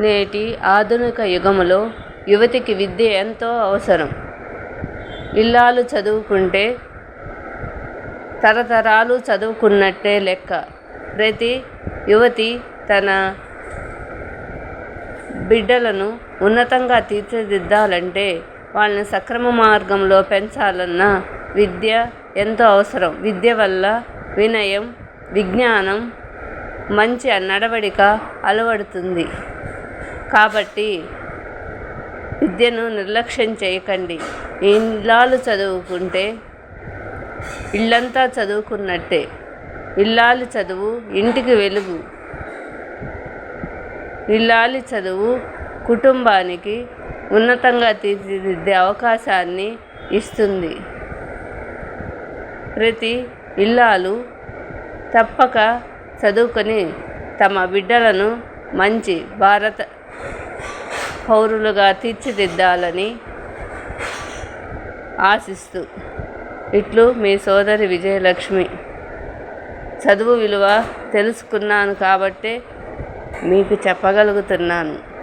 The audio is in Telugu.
నేటి ఆధునిక యుగంలో యువతికి విద్య ఎంతో అవసరం. ఇల్లాలు చదువుకుంటే తరతరాలు చదువుకున్నట్టే లెక్క. ప్రతి యువతి తన బిడ్డలను ఉన్నతంగా తీర్చిదిద్దాలంటే వాళ్ళని సక్రమ మార్గంలో పెంచాలన్న విద్య ఎంతో అవసరం. విద్య వల్ల వినయం విజ్ఞానం మంచి నడవడిక అలవడుతుంది. కాబట్టి విద్యను నిర్లక్ష్యం చేయకండి. ఇల్లాలు చదువుకుంటే ఇల్లంతా చదువుకున్నట్టే. ఇల్లాలి చదువు ఇంటికి వెలుగు. ఇల్లాలి చదువు కుటుంబానికి ఉన్నతంగా తీర్చిదిద్దే అవకాశాన్ని ఇస్తుంది. ప్రతి ఇల్లాలు తప్పక చదువుకొని తమ బిడ్డలను మంచి భారత పౌరులుగా తీర్చిదిద్దాలని ఆశిస్తూ. ఇట్లు మీ సోదరి విజయలక్ష్మి. చదువు విలువ తెలుసుకున్నాను కాబట్టే మీకు చెప్పగలుగుతున్నాను.